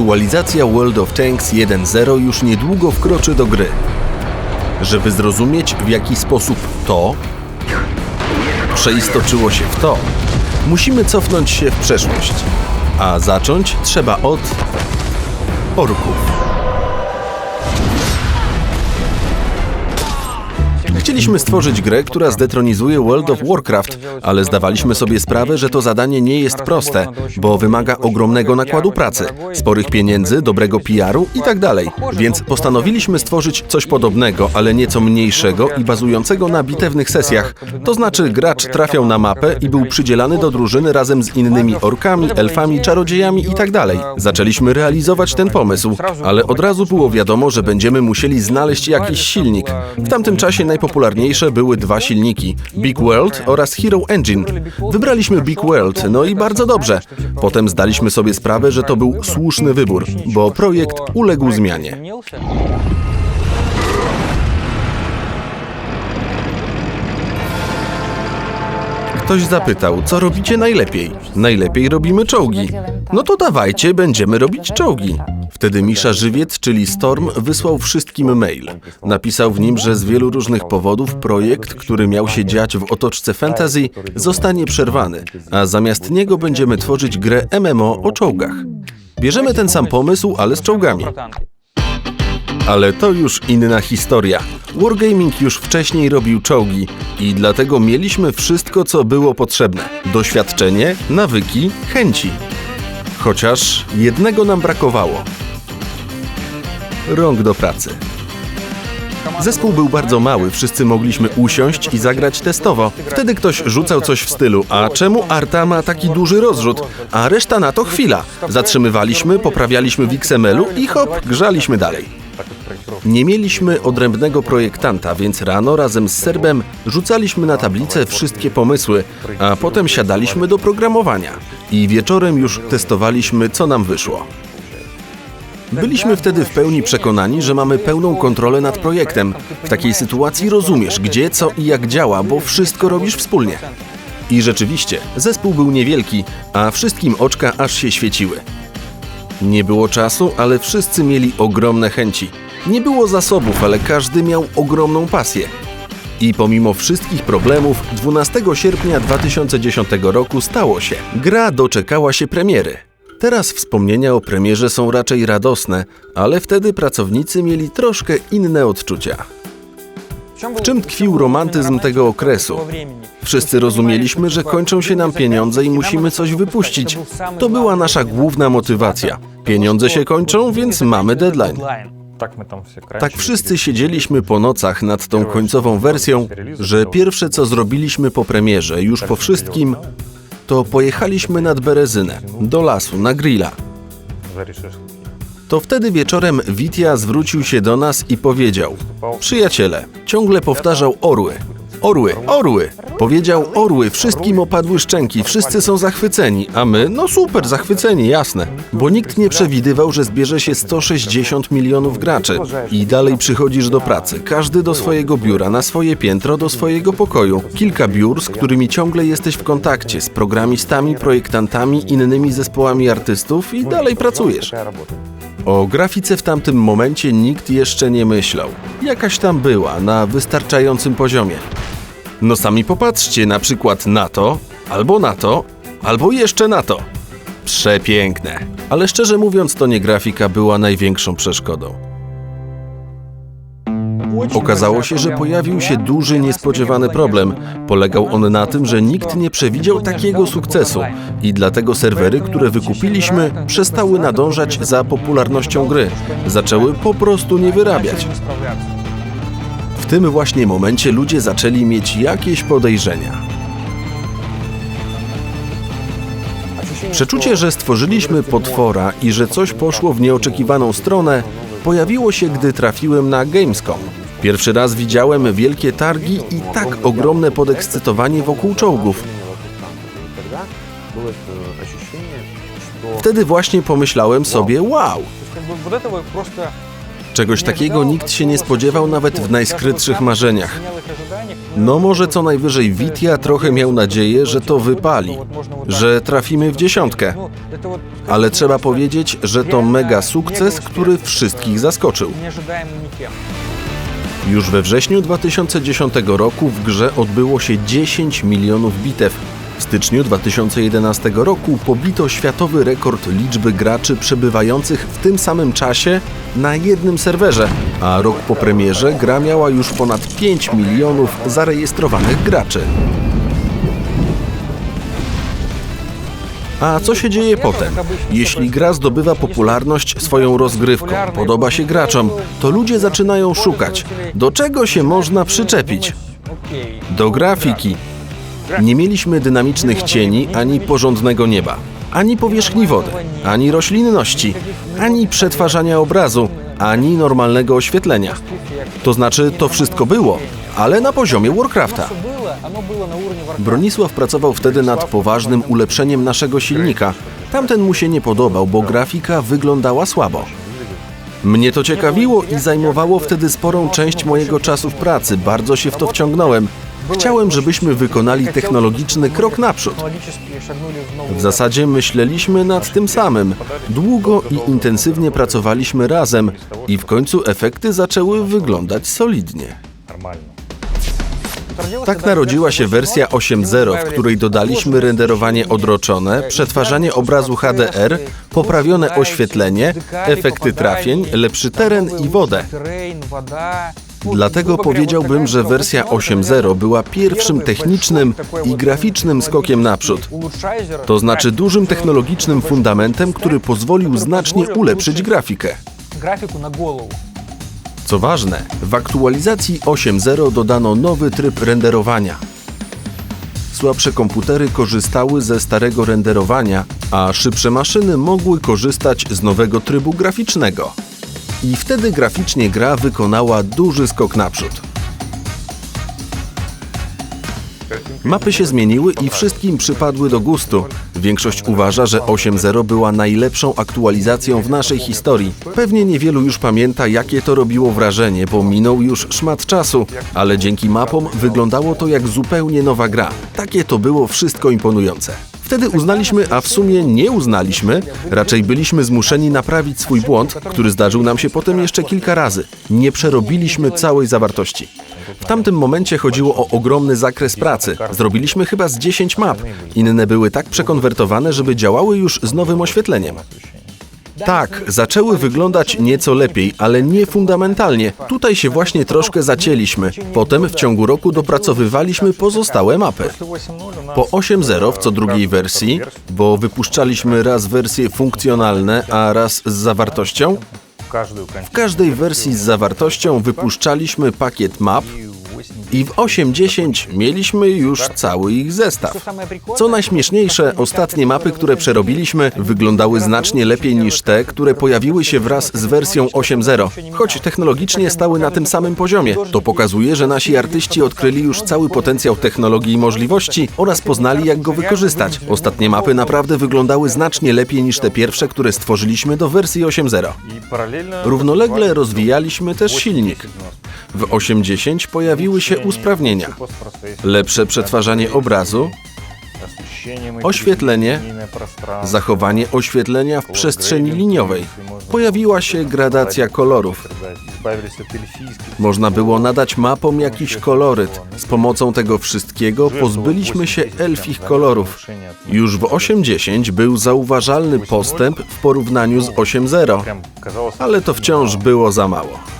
Aktualizacja World of Tanks 1.0 już niedługo wkroczy do gry. Żeby zrozumieć w jaki sposób to przeistoczyło się w to, musimy cofnąć się w przeszłość. A zacząć trzeba od orków. Chcieliśmy stworzyć grę, która zdetronizuje World of Warcraft, ale zdawaliśmy sobie sprawę, że to zadanie nie jest proste, bo wymaga ogromnego nakładu pracy, sporych pieniędzy, dobrego PR-u i tak dalej. Więc postanowiliśmy stworzyć coś podobnego, ale nieco mniejszego i bazującego na bitewnych sesjach. To znaczy gracz trafiał na mapę i był przydzielany do drużyny razem z innymi orkami, elfami, czarodziejami i tak dalej. Zaczęliśmy realizować ten pomysł, ale od razu było wiadomo, że będziemy musieli znaleźć jakiś silnik. W tamtym czasie najpopularniejsze były dwa silniki: Big World oraz Hero Engine. Wybraliśmy Big World, no i bardzo dobrze. Potem zdaliśmy sobie sprawę, że to był słuszny wybór, bo projekt uległ zmianie. Ktoś zapytał, co robicie najlepiej? Najlepiej robimy czołgi. No to dawajcie, będziemy robić czołgi. Wtedy Misza Żywiec, czyli Storm, wysłał wszystkim mail. Napisał w nim, że z wielu różnych powodów projekt, który miał się dziać w otoczce fantasy, zostanie przerwany, a zamiast niego będziemy tworzyć grę MMO o czołgach. Bierzemy ten sam pomysł, ale z czołgami. Ale to już inna historia. Wargaming już wcześniej robił czołgi i dlatego mieliśmy wszystko, co było potrzebne: doświadczenie, nawyki, chęci. Chociaż jednego nam brakowało: rąk do pracy. Zespół był bardzo mały, wszyscy mogliśmy usiąść i zagrać testowo. Wtedy ktoś rzucał coś w stylu, a czemu Arta ma taki duży rozrzut? A reszta na to chwila. Zatrzymywaliśmy, poprawialiśmy w XML-u i hop, grzaliśmy dalej. Nie mieliśmy odrębnego projektanta, więc rano razem z Serbem rzucaliśmy na tablicę wszystkie pomysły, a potem siadaliśmy do programowania. I wieczorem już testowaliśmy, co nam wyszło. Byliśmy wtedy w pełni przekonani, że mamy pełną kontrolę nad projektem. W takiej sytuacji rozumiesz, gdzie, co i jak działa, bo wszystko robisz wspólnie. I rzeczywiście, zespół był niewielki, a wszystkim oczka aż się świeciły. Nie było czasu, ale wszyscy mieli ogromne chęci. Nie było zasobów, ale każdy miał ogromną pasję. I pomimo wszystkich problemów, 12 sierpnia 2010 roku stało się. Gra doczekała się premiery. Teraz wspomnienia o premierze są raczej radosne, ale wtedy pracownicy mieli troszkę inne odczucia. W czym tkwił romantyzm tego okresu? Wszyscy rozumieliśmy, że kończą się nam pieniądze i musimy coś wypuścić. To była nasza główna motywacja. Pieniądze się kończą, więc mamy deadline. Tak wszyscy siedzieliśmy po nocach nad tą końcową wersją, że pierwsze co zrobiliśmy po premierze, już po wszystkim, to pojechaliśmy nad Berezynę, do lasu, na grilla. To wtedy wieczorem Witia zwrócił się do nas i powiedział: Przyjaciele, ciągle powtarzał orły. Orły, orły! Powiedział orły, wszystkim opadły szczęki, wszyscy są zachwyceni, a my, no super, zachwyceni, jasne. Bo nikt nie przewidywał, że zbierze się 160 milionów graczy. I dalej przychodzisz do pracy, każdy do swojego biura, na swoje piętro, do swojego pokoju. Kilka biur, z którymi ciągle jesteś w kontakcie, z programistami, projektantami, innymi zespołami artystów i dalej pracujesz. O grafice w tamtym momencie nikt jeszcze nie myślał. Jakaś tam była, na wystarczającym poziomie. No sami popatrzcie na przykład na to, albo na to, albo jeszcze na to. Przepiękne. Ale szczerze mówiąc, to nie grafika była największą przeszkodą. Okazało się, że pojawił się duży, niespodziewany problem. Polegał on na tym, że nikt nie przewidział takiego sukcesu i dlatego serwery, które wykupiliśmy, przestały nadążać za popularnością gry. Zaczęły po prostu nie wyrabiać. W tym właśnie momencie ludzie zaczęli mieć jakieś podejrzenia. Przeczucie, że stworzyliśmy potwora i że coś poszło w nieoczekiwaną stronę, pojawiło się, gdy trafiłem na Gamescom. Pierwszy raz widziałem wielkie targi i tak ogromne podekscytowanie wokół czołgów. Wtedy właśnie pomyślałem sobie, wow, Czegoś takiego nikt się nie spodziewał nawet w najskrytszych marzeniach. No może co najwyżej Witia trochę miał nadzieję, że to wypali, że trafimy w dziesiątkę. Ale trzeba powiedzieć, że to mega sukces, który wszystkich zaskoczył. Już we wrześniu 2010 roku w grze odbyło się 10 milionów bitew. W styczniu 2011 roku pobito światowy rekord liczby graczy przebywających w tym samym czasie na jednym serwerze, a rok po premierze gra miała już ponad 5 milionów zarejestrowanych graczy. A co się dzieje potem? Jeśli gra zdobywa popularność swoją rozgrywką, podoba się graczom, to ludzie zaczynają szukać, do czego się można przyczepić. Do grafiki. Nie mieliśmy dynamicznych cieni ani porządnego nieba, ani powierzchni wody, ani roślinności, ani przetwarzania obrazu, ani normalnego oświetlenia. To znaczy, to wszystko było, ale na poziomie Warcrafta. Bronisław pracował wtedy nad poważnym ulepszeniem naszego silnika. Tamten mu się nie podobał, bo grafika wyglądała słabo. Mnie to ciekawiło i zajmowało wtedy sporą część mojego czasu w pracy. Bardzo się w to wciągnąłem. Chciałem, żebyśmy wykonali technologiczny krok naprzód. W zasadzie myśleliśmy nad tym samym. Długo i intensywnie pracowaliśmy razem i w końcu efekty zaczęły wyglądać solidnie. Tak narodziła się wersja 8.0, w której dodaliśmy renderowanie odroczone, przetwarzanie obrazu HDR, poprawione oświetlenie, efekty trafień, lepszy teren i wodę. Dlatego powiedziałbym, że wersja 8.0 była pierwszym technicznym i graficznym skokiem naprzód. To znaczy dużym technologicznym fundamentem, który pozwolił znacznie ulepszyć grafikę. Co ważne, w aktualizacji 8.0 dodano nowy tryb renderowania. Słabsze komputery korzystały ze starego renderowania, a szybsze maszyny mogły korzystać z nowego trybu graficznego. I wtedy graficznie gra wykonała duży skok naprzód. Mapy się zmieniły i wszystkim przypadły do gustu. Większość uważa, że 8.0 była najlepszą aktualizacją w naszej historii. Pewnie niewielu już pamięta, jakie to robiło wrażenie, bo minął już szmat czasu, ale dzięki mapom wyglądało to jak zupełnie nowa gra. Takie to było wszystko imponujące. Wtedy uznaliśmy, a w sumie nie uznaliśmy, raczej byliśmy zmuszeni naprawić swój błąd, który zdarzył nam się potem jeszcze kilka razy. Nie przerobiliśmy całej zawartości. W tamtym momencie chodziło o ogromny zakres pracy. Zrobiliśmy chyba z 10 map. Inne były tak przekonwertowane, żeby działały już z nowym oświetleniem. Tak, zaczęły wyglądać nieco lepiej, ale nie fundamentalnie. Tutaj się właśnie troszkę zacięliśmy. Potem w ciągu roku dopracowywaliśmy pozostałe mapy. Po 8.0 w co drugiej wersji, bo wypuszczaliśmy raz wersje funkcjonalne, a raz z zawartością, w każdej wersji z zawartością wypuszczaliśmy pakiet map i w 8.10 mieliśmy już cały ich zestaw. Co najśmieszniejsze, ostatnie mapy, które przerobiliśmy, wyglądały znacznie lepiej niż te, które pojawiły się wraz z wersją 8.0, choć technologicznie stały na tym samym poziomie. To pokazuje, że nasi artyści odkryli już cały potencjał technologii i możliwości oraz poznali, jak go wykorzystać. Ostatnie mapy naprawdę wyglądały znacznie lepiej niż te pierwsze, które stworzyliśmy do wersji 8.0. Równolegle rozwijaliśmy też silnik. W 8.10 pojawiły się usprawnienia. Lepsze przetwarzanie obrazu, oświetlenie, zachowanie oświetlenia w przestrzeni liniowej. Pojawiła się gradacja kolorów. Można było nadać mapom jakiś koloryt. Z pomocą tego wszystkiego pozbyliśmy się elfich kolorów. Już w 8.10 był zauważalny postęp w porównaniu z 8.0, ale to wciąż było za mało.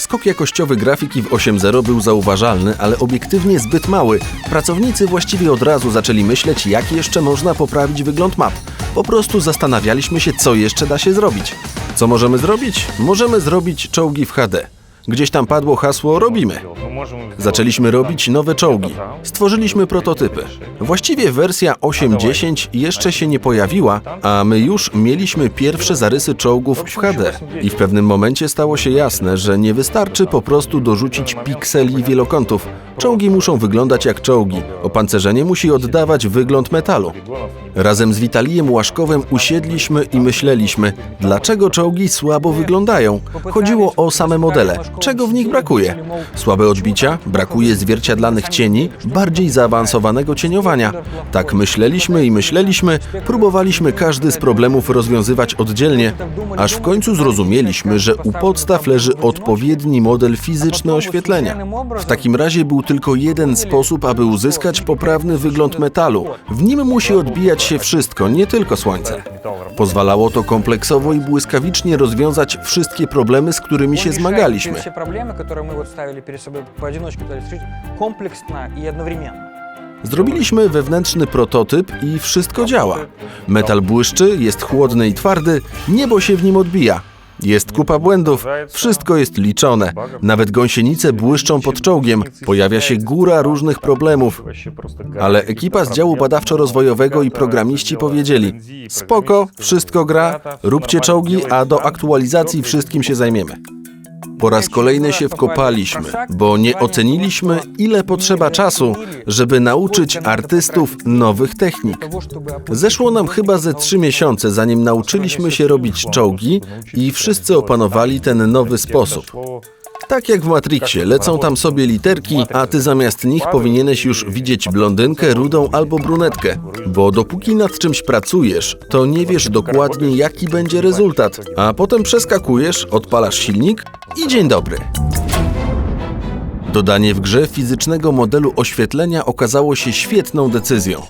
Skok jakościowy grafiki w 8.0 był zauważalny, ale obiektywnie zbyt mały. Pracownicy właściwie od razu zaczęli myśleć, jak jeszcze można poprawić wygląd map. Po prostu zastanawialiśmy się, co jeszcze da się zrobić. Co możemy zrobić? Możemy zrobić czołgi w HD. Gdzieś tam padło hasło robimy. Zaczęliśmy robić nowe czołgi. Stworzyliśmy prototypy. Właściwie wersja 8.10 jeszcze się nie pojawiła, a my już mieliśmy pierwsze zarysy czołgów w HD. I w pewnym momencie stało się jasne, że nie wystarczy po prostu dorzucić pikseli wielokątów. Czołgi muszą wyglądać jak czołgi. Opancerzenie musi oddawać wygląd metalu. Razem z Witalijem Łaszkowem usiedliśmy i myśleliśmy, dlaczego czołgi słabo wyglądają. Chodziło o same modele. Czego w nich brakuje? Słabe odbicia, brakuje zwierciadlanych cieni, bardziej zaawansowanego cieniowania. Tak myśleliśmy i myśleliśmy, próbowaliśmy każdy z problemów rozwiązywać oddzielnie, aż w końcu zrozumieliśmy, że u podstaw leży odpowiedni model fizyczny oświetlenia. W takim razie był tylko jeden sposób, aby uzyskać poprawny wygląd metalu. W nim musi odbijać się wszystko, nie tylko słońce. Pozwalało to kompleksowo i błyskawicznie rozwiązać wszystkie problemy, z którymi się zmagaliśmy. Все проблемы, которые мы вот ставили перед собой поодиночке, пытались решить комплексно и одновременно. Zrobiliśmy wewnętrzny prototyp i wszystko działa. Metal błyszczy, jest chłodny i twardy, niebo się w nim odbija. Jest kupa błędów, wszystko jest liczone. Nawet gąsienice błyszczą pod czołgiem, pojawia się góra różnych problemów. Ale ekipa z działu badawczo-rozwojowego i programiści powiedzieli: Spoko, wszystko gra, róbcie czołgi, a do aktualizacji wszystkim się zajmiemy. Po raz kolejny się wkopaliśmy, bo nie oceniliśmy, ile potrzeba czasu, żeby nauczyć artystów nowych technik. Zeszło nam chyba ze trzy miesiące, zanim nauczyliśmy się robić czołgi i wszyscy opanowali ten nowy sposób. Tak jak w Matrixie, lecą tam sobie literki, a ty zamiast nich powinieneś już widzieć blondynkę, rudą albo brunetkę. Bo dopóki nad czymś pracujesz, to nie wiesz dokładnie jaki będzie rezultat, a potem przeskakujesz, odpalasz silnik i dzień dobry. Dodanie w grze fizycznego modelu oświetlenia okazało się świetną decyzją.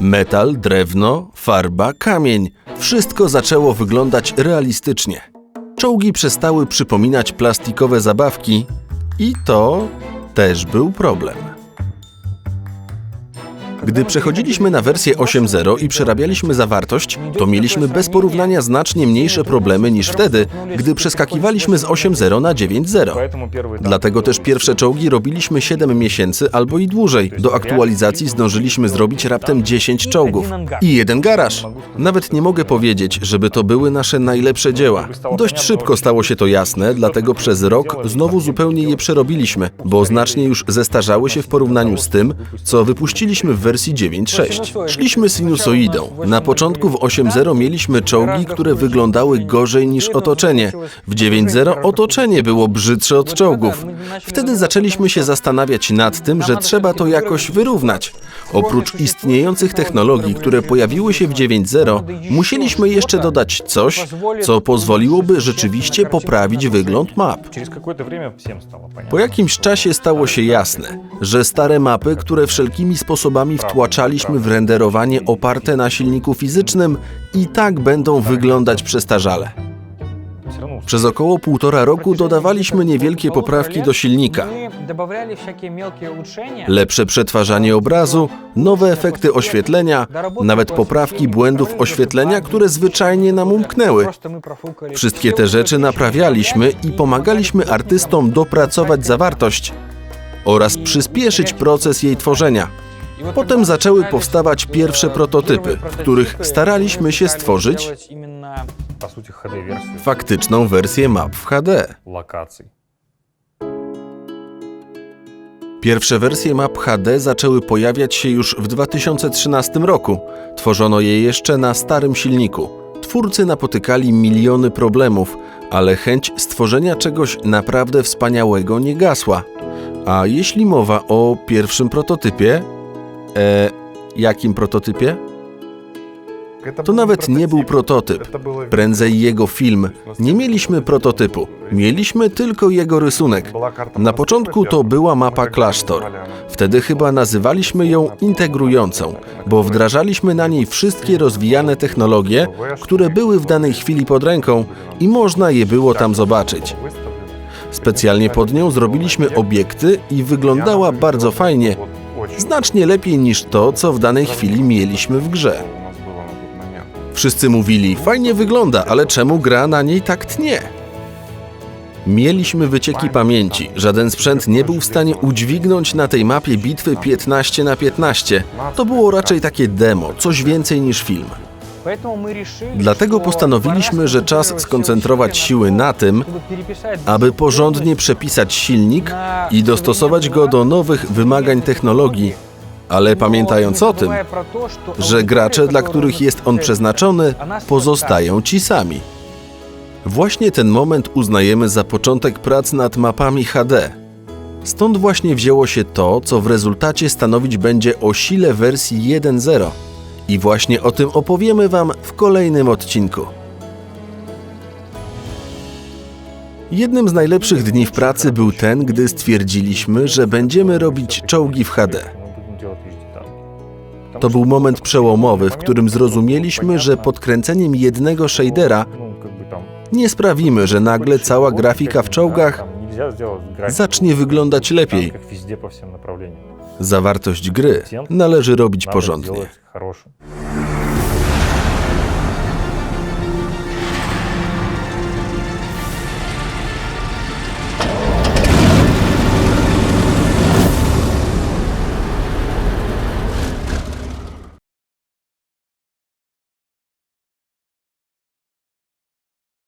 Metal, drewno, farba, kamień wszystko zaczęło wyglądać realistycznie. Czołgi przestały przypominać plastikowe zabawki i to też był problem. Gdy przechodziliśmy na wersję 8.0 i przerabialiśmy zawartość, to mieliśmy bez porównania znacznie mniejsze problemy niż wtedy, gdy przeskakiwaliśmy z 8.0 na 9.0. Dlatego też pierwsze czołgi robiliśmy 7 miesięcy albo i dłużej. Do aktualizacji zdążyliśmy zrobić raptem 10 czołgów. I jeden garaż. Nawet nie mogę powiedzieć, żeby to były nasze najlepsze dzieła. Dość szybko stało się to jasne, dlatego przez rok znowu zupełnie je przerobiliśmy, bo znacznie już zestarzały się w porównaniu z tym, co wypuściliśmy w wersji wersji 9.6. Szliśmy sinusoidą. Na początku w 8.0 mieliśmy czołgi, które wyglądały gorzej niż otoczenie. W 9.0 otoczenie było brzydsze od czołgów. Wtedy zaczęliśmy się zastanawiać nad tym, że trzeba to jakoś wyrównać. Oprócz istniejących technologii, które pojawiły się w 9.0, musieliśmy jeszcze dodać coś, co pozwoliłoby rzeczywiście poprawić wygląd map. Po jakimś czasie stało się jasne że stare mapy, które wszelkimi sposobami wtłaczaliśmy w renderowanie oparte na silniku fizycznym, i tak będą wyglądać przestarzale. Przez około półtora roku dodawaliśmy niewielkie poprawki do silnika. Lepsze przetwarzanie obrazu, nowe efekty oświetlenia, nawet poprawki błędów oświetlenia, które zwyczajnie nam umknęły. Wszystkie te rzeczy naprawialiśmy i pomagaliśmy artystom dopracować zawartość, oraz przyspieszyć proces jej tworzenia. Potem zaczęły powstawać pierwsze prototypy, w których staraliśmy się stworzyć faktyczną wersję map w HD. Pierwsze wersje map HD zaczęły pojawiać się już w 2013 roku. Tworzono je jeszcze na starym silniku. Twórcy napotykali miliony problemów, ale chęć stworzenia czegoś naprawdę wspaniałego nie gasła. A jeśli mowa o pierwszym prototypie, e, jakim prototypie? To nawet nie był prototyp, prędzej jego film. Nie mieliśmy prototypu, mieliśmy tylko jego rysunek. Na początku to była mapa klasztor. Wtedy chyba nazywaliśmy ją integrującą, bo wdrażaliśmy na niej wszystkie rozwijane technologie, które były w danej chwili pod ręką i można je było tam zobaczyć. Specjalnie pod nią zrobiliśmy obiekty i wyglądała bardzo fajnie, znacznie lepiej niż to, co w danej chwili mieliśmy w grze. Wszyscy mówili, fajnie wygląda, ale czemu gra na niej tak tnie? Mieliśmy wycieki pamięci. Żaden sprzęt nie był w stanie udźwignąć na tej mapie bitwy 15 na 15. To było raczej takie demo, coś więcej niż film. Dlatego postanowiliśmy, że czas skoncentrować siły na tym, aby porządnie przepisać silnik i dostosować go do nowych wymagań technologii, ale pamiętając o tym, że gracze, dla których jest on przeznaczony, pozostają ci sami. Właśnie ten moment uznajemy za początek prac nad mapami HD. Stąd właśnie wzięło się to, co w rezultacie stanowić będzie o sile wersji 1.0. I właśnie o tym opowiemy Wam w kolejnym odcinku. Jednym z najlepszych dni w pracy był ten, gdy stwierdziliśmy, że będziemy robić czołgi w HD. To był moment przełomowy, w którym zrozumieliśmy, że podkręceniem jednego shadera nie sprawimy, że nagle cała grafika w czołgach zacznie wyglądać lepiej. Zawartość gry należy robić porządnie.